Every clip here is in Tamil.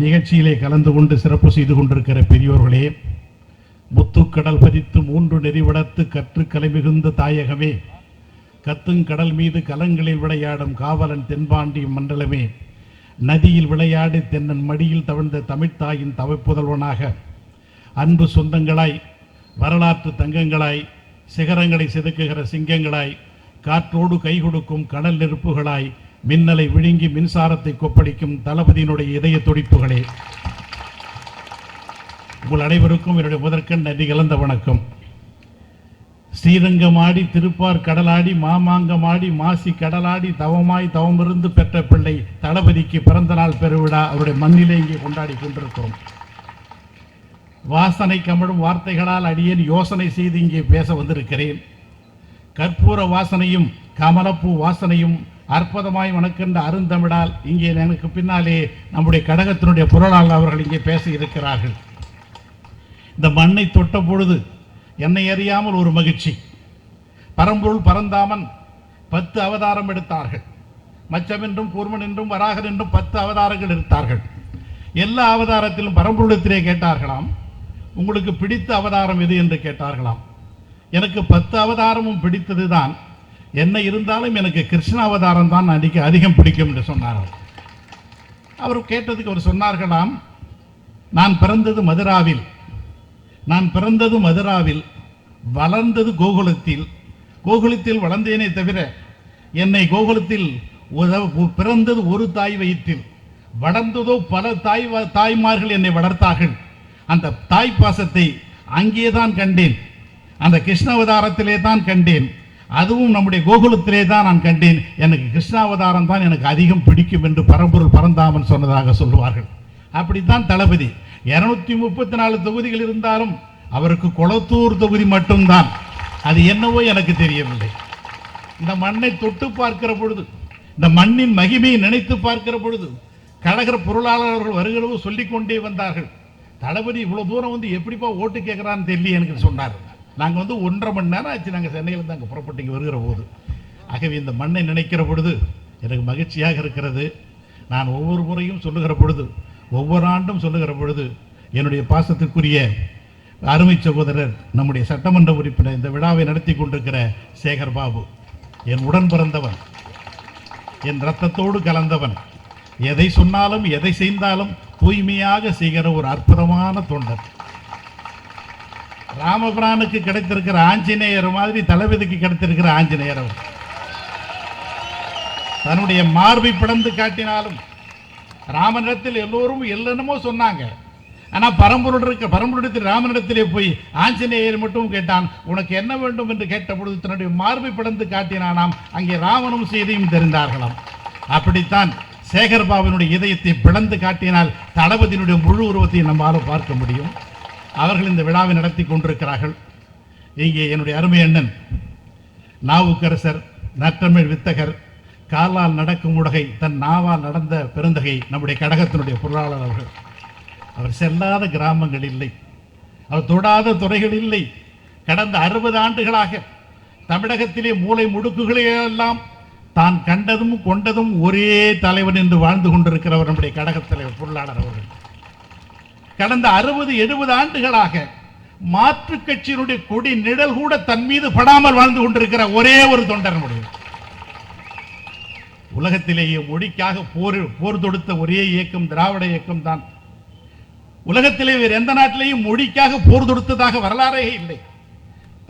நிகழ்ச்சியிலே கலந்து கொண்டு சிறப்பு செய்து கொண்டிருக்கிற பெரியோர்களே முத்துக்கடல் பதித்து மூன்று நெறிவடத்து கற்று கலை மிகுந்த தாயகமே. கத்துங்கடல் மீது கலங்களில் விளையாடும் காவலன் தென்பாண்டி மண்டலமே. நதியில் விளையாடி தென்னன் மடியில் தவிழ்ந்த தமிழ்த்தாயின் தவைப்புதல்வனாக. அன்பு சொந்தங்களாய் வரலாற்று தங்கங்களாய் சிகரங்களை செதுக்குகிற சிங்கங்களாய் காற்றோடு கை கொடுக்கும் கடல் நெருப்புகளாய் மின்னலை விழுங்கி மின்சாரத்தை கொப்பளிக்கும் தளபதியினுடைய இதய துடிப்புகளே. உங்கள் அனைவருக்கும் என்னுடைய முதற்கண் நன்றி கலந்த வணக்கம். ஸ்ரீரங்கமாடி திருப்பார் கடலாடி மாமாங்கமாடி மாசி கடலாடி தவமாய் தவமிருந்து பெற்ற பிள்ளை தளபதிக்கு பிறந்த நாள் பெருவிழா அவருடைய மண்ணிலே இங்கே கொண்டாடி கொண்டிருக்கிறோம். வாசனை கமழும் வார்த்தைகளால் அடியேன் யோசனை செய்து இங்கே பேச வந்திருக்கிறேன். கற்பூர வாசனையும் கமலப்பூ வாசனையும் அற்புதமாய் வணக்கின்ற அருந்தமிழால் இங்கே எனக்கு பின்னாலே நம்முடைய கடகத்தினுடைய பொருளாளர் அவர்கள் இங்கே பேச இருக்கிறார்கள் இந்த மண்ணை தொட்ட பொழுது என்னை அறியாமல் ஒரு மகிழ்ச்சி. பரம்பொருள் பரந்தாமன் பத்து அவதாரம் எடுத்தார்கள். மச்சமென்றும் கூர்மன் என்றும் வராகன் என்றும் பத்து அவதாரங்கள் எடுத்தார்கள். எல்லா அவதாரத்திலும் பரம்பொருளத்திலே கேட்டார்களாம். உங்களுக்கு பிடித்த அவதாரம் எது என்று கேட்டார்களாம். எனக்கு பத்து அவதாரமும் பிடித்தது தான் என்ன இருந்தாலும் எனக்கு கிருஷ்ண அவதாரம் தான் அடிக்க அதிகம் பிடிக்கும் என்று சொன்னார்கள். அவர் கேட்டதுக்கு அவர் சொன்னார்களாம் நான் பிறந்தது மதுராவில் நான் பிறந்தது மதுராவில் வளர்ந்தது கோகுலத்தில் கோகுலத்தில் வளர்ந்தேனே தவிர என்னை கோகுலத்தில் பிறந்தது ஒரு தாய் வயிற்றில் வளர்ந்ததோ பல தாய் வ- தாய்மார்கள் என்னை வளர்த்தார்கள். அந்த தாய் பாசத்தை அங்கே தான் கண்டேன். அந்த கிருஷ்ணாவதாரத்திலே தான் கண்டேன். அதுவும் நம்முடைய கோகுலத்திலே தான் நான் கண்டேன். எனக்கு கிருஷ்ணாவதாரம் தான் எனக்கு அதிகம் பிடிக்கும் என்று பரம்பொருள் பரந்தாமன் சொன்னதாக சொல்லுவார்கள். அப்படித்தான் தளபதி. இருநூத்தி முப்பத்தி நாலு தொகுதிகள் இருந்தாலும் அவருக்கு குளத்தூர் தொகுதி மட்டும்தான். அது என்னவோ எனக்கு தெரியவில்லை. இந்த மண்ணை தொட்டு பார்க்கிற பொழுது இந்த மண்ணின் மகிமையை நினைத்து பார்க்கிற பொழுது கழகர் பொருளாளர்கள் வருகிறவோ சொல்லிக் கொண்டே வந்தார்கள். தளபதி இவ்வளோ தூரம் வந்து எப்படிப்பா ஓட்டு கேட்குறான்னு தெரியல எனக்கு சொன்னார். நாங்கள் வந்து ஒன்றரை மணி நேரம் ஆச்சு நாங்கள் சென்னையில் இருந்து அங்கே புறப்பட்டு இங்க வருகிற போது. ஆகவே இந்த மண்ணை நினைக்கிற பொழுது எனக்கு மகிழ்ச்சியாக இருக்கிறது. நான் ஒவ்வொரு முறையும் சொல்லுகிற பொழுது ஒவ்வொரு ஆண்டும் சொல்லுகிற பொழுது என்னுடைய பாசத்திற்குரிய அருமை சகோதரர் நம்முடைய சட்டமன்ற உறுப்பினர் இந்த விழாவை நடத்தி கொண்டிருக்கிற சேகர் பாபு என் உடன் பிறந்தவன் என் ரத்தத்தோடு கலந்தவன் எதை சொன்னாலும் எதை செய்தாலும் தூய்மையாக செய்கிற ஒரு அற்புதமான தொண்டர். ராமபிரானுக்கு கிடைத்திருக்கிற ஆஞ்சநேயர் மாதிரி தளபதிக்கு கிடைத்திருக்கிற ஆஞ்சநேயர் அவர். தன்னுடைய மார்பை பிளந்து காட்டினாலும் ராமனிடத்தில் எல்லோரும் என்னென்னமோ சொன்னாங்க. ஆனா பரம்பொருள் இருக்க பரம்பொருடத்தில் ராமனிடத்திலே போய் ஆஞ்சநேயர் மட்டும் கேட்டான் உனக்கு என்ன வேண்டும்? என்று கேட்ட பொழுது தன்னுடைய மார்பை பிளந்து காட்டினானாம். அங்கே ராமனும் செய்தியும் தெரிந்தார்களாம். அப்படித்தான் சேகர் பாபுவினுடைய இதயத்தை பிளந்து காட்டினால் தளபதியினுடைய முழு உருவத்தை நம்மால் பார்க்க முடியும். அவர்கள் இந்த விழாவை நடத்தி கொண்டிருக்கிறார்கள். இங்கே என்னுடைய அருமை அண்ணன் நாவுக்கரசர் நற்றமிழ் வித்தகர் காலால் நடக்கும் உடகை தன் நாவால் நடந்த பெருந்தகை நம்முடைய கடகத்தினுடைய பொருளாளர் அவர்கள். அவர் செல்லாத கிராமங்கள் இல்லை. அவர் தொடாத துறைகள் இல்லை. கடந்த அறுபது ஆண்டுகளாக தமிழகத்திலே மூளை முடுக்குகளையெல்லாம் தான் கண்டதும் கொண்டதும் ஒரே தலைவன் என்று வாழ்ந்து கொண்டிருக்கிறவர் நம்முடைய கடகத் தலைவர் பொருளாளர் அவர்கள். கடந்த அறுபது எழுபது ஆண்டுகளாக மாற்றுக் கட்சியினுடைய கொடி நிழல் கூட தன் மீது படாமல் வாழ்ந்து கொண்டிருக்கிற ஒரே ஒரு தொண்டர் உலகத்திலேயே மொழிக்காக போர் போர் தொடுத்த ஒரே இயக்கம் திராவிட இயக்கம் தான். உலகத்திலே வேறு எந்த நாட்டிலேயும் மொழிக்காக போர் தொடுத்ததாக வரலாறே இல்லை.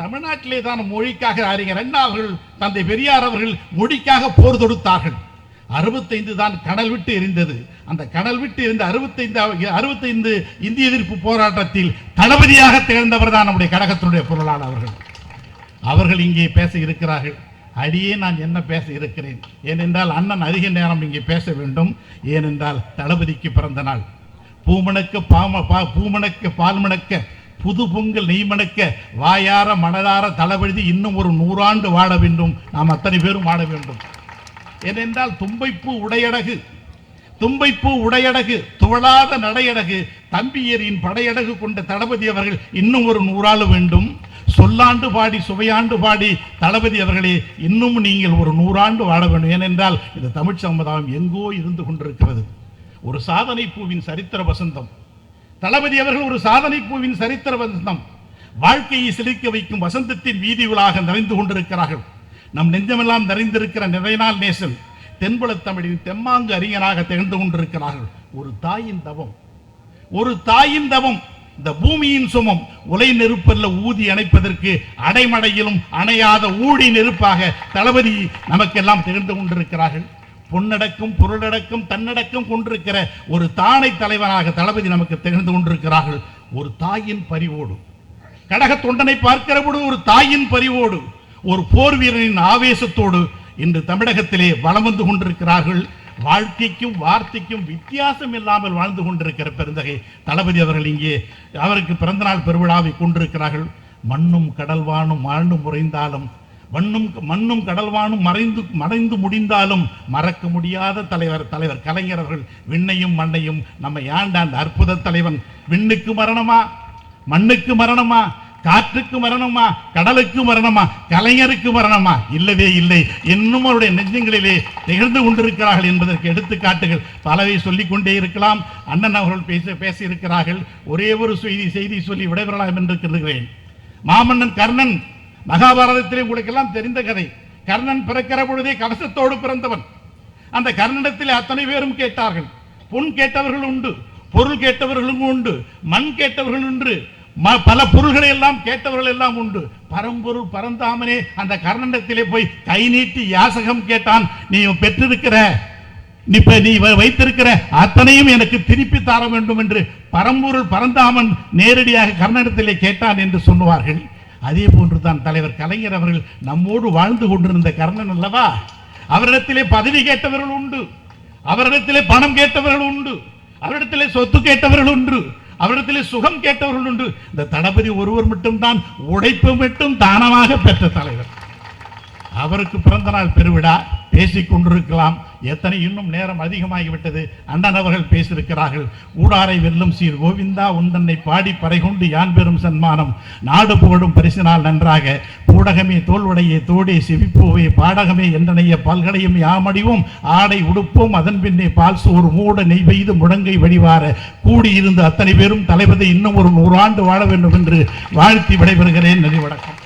தமிழ்நாட்டிலே தான் மொழிக்காக அறிஞர் அண்ணா அவர்கள் தந்தை பெரியார் அவர்கள் மொழிக்காக போர் தொடுத்தார்கள். அறுபத்தைந்து தான் கடல் விட்டு எரிந்தது. அந்த கடல் விட்டு இருந்த அறுபத்தைந்து அறுபத்தைந்து இந்திய எதிர்ப்பு போராட்டத்தில் தளபதியாக திகழ்ந்தவர் தான் நம்முடைய கழகத்தினுடைய பொருளாளர் அவர்கள். அவர்கள் இங்கே பேச இருக்கிறார்கள். அடியே நான் என்ன பேச இருக்கிறேன்? ஏனென்றால் அண்ணன் அதிக நேரம் இங்கே பேச வேண்டும். ஏனென்றால் தளபதிக்கு பிறந்த நாள். பூமணக்க பாம பா பூமணக்க பால்மணக்க புது பொங்கல் நெய்மணக்க வாயார மனதார தளபதி இன்னும் ஒரு நூறாண்டு வாழ வேண்டும். நாம் அத்தனை பேரும் வாழ வேண்டும். ஏனென்றால் தும்பைப்பூ உடையடகு. தும்பைப்பூ உடையடகு துவளாத நடையடகு தம்பியரின் படையடகு கொண்ட தளபதி அவர்கள் இன்னும் ஒரு நூறாள் வேண்டும். சொல்லாண்டு பாடி சுவையாண்டு பாடி தளபதி அவர்களே இன்னும் நீங்கள் ஒரு நூறாண்டு வாழ வேண்டும். ஏனென்றால் இந்த தமிழ் சமுதாயம் எங்கோ இருந்து கொண்டிருக்கிறது. ஒரு சாதனை பூவின் சரித்திர வசந்தம். தளபதி அவர்கள் ஒரு சாதனை பூவின் சரித்திர வசந்தம். வாழ்க்கையை சிலிர்க்க வைக்கும் வசந்தத்தின் வீதி உலாக நிறைந்து கொண்டிருக்கிறார்கள். நம் நெஞ்சமெல்லாம் நிறைந்திருக்கிற நிறைநாள் நேசன் தென்புலத் தமிழின் தெம்மாங்கு அறிஞராக திகழ்ந்து கொண்டிருக்கிறார்கள். ஒரு தாயின் தவம். ஒரு தாயின் தவம். இந்த பூமியின் சுமம். உலை நெருப்பல்ல ஊதி அணைப்பதற்கு அடைமடையிலும் அணையாத ஊழி நெருப்பாக தளபதி நமக்கெல்லாம் திகழ்ந்து கொண்டிருக்கிறார்கள். பொன்னடக்கம் பொருளடக்கம் தன்னடக்கம் கொண்டிருக்கிற ஒரு தானை தலைவனாக தளபதி நமக்கு திகழ்ந்து கொண்டிருக்கிறார்கள். ஒரு தாயின் பரிவோடு. கடக தொண்டனை பார்க்கிற பொழுது ஒரு தாயின் பரிவோடு. ஒரு போர் வீரனின் ஆவேசத்தோடு இன்று தமிழகத்திலே வளம் வந்து கொண்டிருக்கிறார்கள். வாழ்க்கைக்கும் வார்த்தைக்கும் வித்தியாசம் இல்லாமல் வாழ்ந்து கொண்டிருக்கிற பெருந்தகை தளபதி அவர்கள் இங்கே அவருக்கு பிறந்தநாள் பெருவிழாவை கொண்டிருக்கிறார்கள். மண்ணும் கடல்வானும் ஆண்டு முறைந்தாலும் மண்ணும் மண்ணும் கடல்வானும் மறைந்து மறைந்து முடிந்தாலும் மறக்க முடியாத தலைவர் தலைவர் கலைஞர் அவர்கள் விண்ணையும் மண்ணையும் நம்மை ஆண்ட அந்த அற்புத தலைவன். விண்ணுக்கு மரணமா? மண்ணுக்கு மரணமா? காற்றுக்கு மரணமா கடலுக்கு மரணமா கலைஞருக்கு மரணமா? இல்லவே இல்லை. இன்னும் அவருடைய நெஞ்சங்களிலே திகழ்ந்து கொண்டிருக்கிறார்கள் என்பதற்கு எடுத்துக்காட்டுகள் பலவை சொல்லிக் கொண்டே இருக்கலாம். அண்ணன் அவர்கள் பேச பேசியிருக்கிறார்கள். ஒரே ஒரு செய்தி செய்தி சொல்லி விடைபெறலாம் என்று கருதுகிறேன். மாமன்னன் கர்ணன் மகாபாரதத்திலே உங்களுக்கெல்லாம் தெரிந்த கதை. கர்ணன் பிறக்கிற பொழுதே கவசத்தோடு பிறந்தவன். அந்த கர்ணனிடத்திலே அத்தனை பேரும் கேட்டார்கள். பொன் கேட்டவர்கள் உண்டு பொருள் கேட்டவர்களும் உண்டு மண் கேட்டவர்கள் உண்டு. பல பொருள்களை எல்லாம் கேட்டவர்கள் எல்லாம் உண்டு. பரம்பொருள் பரந்தாமனே அந்த கர்ணண்டத்திலே போய் கை நீட்டி யாசகம் கேட்டான். நீ பெற்றிருக்கிற நீ இப்ப நீ வ- வைத்திருக்கிற அத்தனையும் எனக்கு திருப்பி தர வேண்டும் என்று பரம்பொருள் பரந்தாமன் நேரடியாக கர்ணனிடத்திலே கேட்டான் என்று சொல்லுவார்கள். அதே போன்று தான் தலைவர் கலைஞர் அவர்கள் நம்மோடு வாழ்ந்து கொண்டிருந்த கர்ணன் அல்லவா? அவரிடத்திலே பதவி கேட்டவர்கள் உண்டு. அவரிடத்திலே பணம் கேட்டவர்கள் உண்டு. அவரிடத்திலே சொத்து கேட்டவர்கள் உண்டு. அவரிடத்திலே சுகம் கேட்டவர்கள் உண்டு. இந்த தளபதி ஒருவர் மட்டும்தான் உழைப்பு மட்டும் தானமாக பெற்ற தலைவர். அவருக்கு பிறந்த நாள் பெருவிழா. பேசிக்கொண்டிருக்கலாம். எத்தனை இன்னும் நேரம் அதிகமாகிவிட்டது? அண்ணன் அவர்கள் பேசியிருக்கிறார்கள். ஊடாரை வெல்லும் சீர் கோவிந்தா உந்தன்னை பாடி பறைகொண்டு யான் பெறும் சன்மானம்? நாடு புகழும் பரிசினால் நன்றாக. பூடகமே தோல்வடையே தோடே செவிப்போவே பாடகமே என்றனைய பல்கடையும் யாமடிவும். ஆடை உடுப்போம் அதன் பின்னே பால் சோறு மூட நெய் பெய்து முழங்கை வழிவார கூடியிருந்து அத்தனை பேரும் தலைவதை இன்னும் ஒரு நூறாண்டு வாழ வேண்டும் என்று வாழ்த்தி விடைபெறுகிறேன். நன்றி வணக்கம்.